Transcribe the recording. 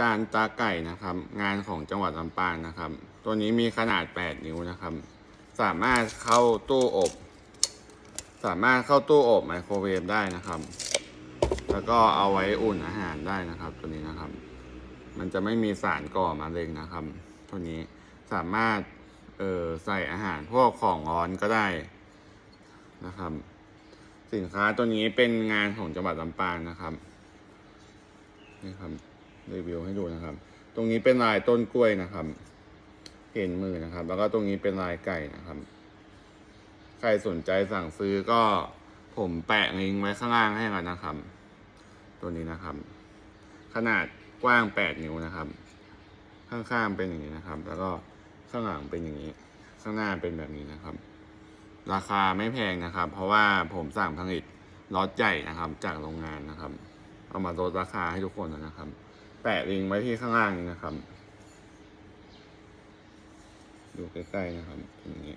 การตาไก่นะครับ งานของจังหวัดลำปางนะครับ ตัวนี้มีขนาด 8 นิ้วนะครับ สามารถเข้าตู้อบ สามารถเข้าตู้อบไมโครเวฟได้นะครับ แล้วก็เอาไว้อุ่นอาหารได้นะครับ ตัวนี้นะครับ มันจะไม่มีสารก่อมะเร็งนะครับ ตัวนี้สามารถเออใส่อาหารพวกของร้อนก็ได้นะครับ สินค้าตัวนี้เป็นงานของจังหวัดลำปางนะครับนี่ครับ รีวิวให้ดูนะครับ ตรงนี้เป็นลายต้นกล้วยนะครับเห็นมือนะครับ แล้วก็ตรงนี้เป็นลายไก่นะครับ ใครสนใจสั่งซื้อก็ผมแปะลิงก์ไว้ข้างล่างให้ก่อนนะครับ ตัวนี้นะครับ ขนาดกว้าง8นิ้วนะครับ ข้างๆเป็นอย่างนี้นะครับ แล้วก็ข้างหลังเป็นอย่างนี้ ข้างหน้าเป็นแบบนี้นะครับ ราคาไม่แพงนะครับ เพราะว่าผมสั่งผลิตล็อตใหญ่นะครับ จากโรงงานนะครับ เอามาลดราคาให้ทุกคนนะครับ แปะลิงไว้ที่ข้างล่างนะครับ ดูใกล้ๆนะครับอย่างนี้